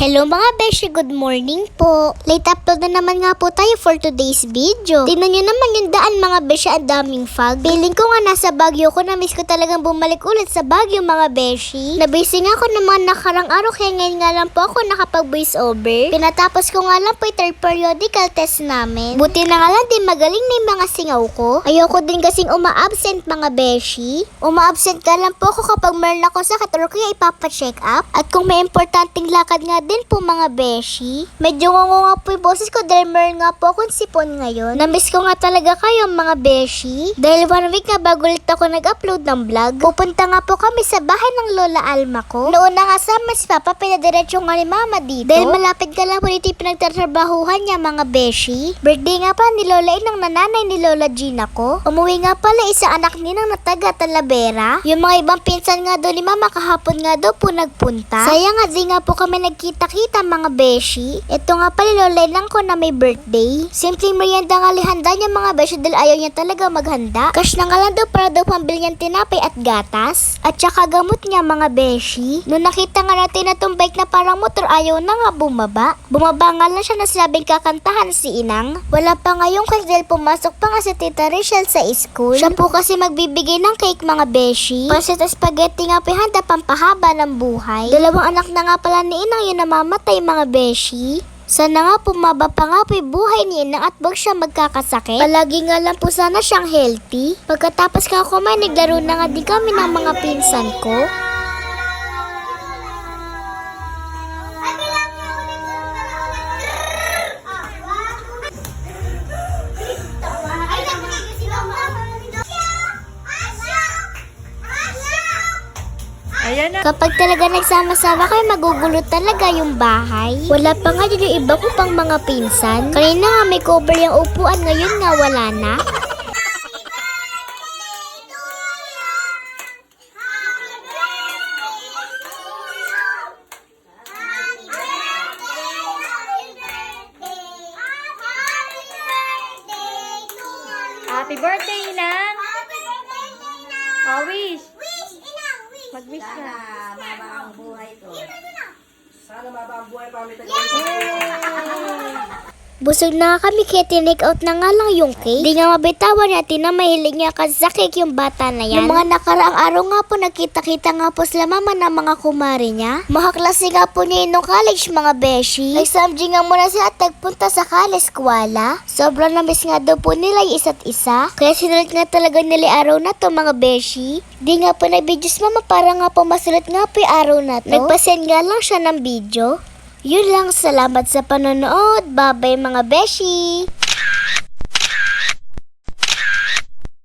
Hello mga beshi, good morning po. Late upload na naman nga po tayo for today's video. Tingnan nyo naman yung daan mga beshi, ang daming fog. Feeling ko nga nasa Baguio ko, na-miss ko talagang bumalik ulit sa Baguio mga beshi. Nabisi nga ako ng mga nakarang araw, kaya ngayon nga lang po ako nakapag voice over. Pinatapos ko nga lang po yung third periodical test namin. Buti na nga lang din magaling na yung mga singaw ko. Ayoko din kasing uma-absent mga beshi. Uma-absent ka lang po ako kapag meron ako sakit or kaya ipapacheck up. At kung may importanteng lakad nga din po mga beshi. Medyo ngungo nga po yung boses ko dahil meron nga po akong sipon ngayon. Namiss ko nga talaga kayo mga beshi. Dahil one week nga bago ulit ako nag-upload ng vlog. Pupunta nga po kami sa bahay ng Lola Alma ko. Noon na nga sa si Papa, pinadiretso nga ni Mama dito. Dahil malapit ka lang po dito pinagtatrabahuhan niya mga beshi. Birthday nga pa ni Lola Inang nananay ni Lola Gina ko. Umuwi nga pala isang anak ninang na taga Talavera. Yung mga ibang pinsan nga doon ni Mama kahapon nga daw po nagpunta. Sayang nga di nga po kami nagkita-kita mga beshi. Ito nga pala Lola Inang ko na may birthday. Simpleng merienda nga lihanda niya mga beshi dahil ayaw niya talaga maghanda. Cash na nga lang daw para daw pambili niyang tinapay at gatas. At saka gamot niya mga beshi. Noong nakita nga natin na tong bike na parang motor ayaw na nga bumaba. Bumaba nga lang siya na sinabing kakantahan si Inang. Wala pa nga yung cake dahil pumasok pa nga si Tita Rachel sa school. Siya po kasi magbibigay ng cake mga beshi. Pasit spaghetti nga pihanda pampahaba ng buhay. Dalawang anak na nga pala ni Inang yung namamatay mga beshi. Sana nga pumaba pa nga po buhay ni Inang at wag siya magkakasakit. Palagi nga lang po sana siyang healthy. Pagkatapos ka kumain, naglaro na nga din kami ng mga pinsan ko. Ayan na. Kapag talaga nagsama-sama kayo, magugulo talaga yung bahay. Wala pa nga dito yung iba ko pang mga pinsan. Kanina nga may cover yung upuan, ngayon nga wala na. Happy birthday, Inang! Oh, wish! Mag-wish ka. Mama ang buhay ko. Sana mama ang buhay pa ulit Busog na kami kaya tinake out na nga lang yung cake. Di nga mabitawan natin na mahilig niya kasi sa cake yung bata na yan. Yung mga nakaraang araw nga po nagkita-kita nga po sila mama ng mga kumari niya. Makaklase nga po niya yun college mga beshi. Nag-samji nga muna sila at nagpunta sa college skwala. Sobrang namiss nga daw po nila yung isa't isa. Kaya sinulit nga talaga nila araw na to mga beshi. Di nga po nag-videos mama para nga po masulit nga po yung araw na to. Nagpasend nga lang siya ng video. Yun lang, salamat sa panonood. Bye-bye mga beshi!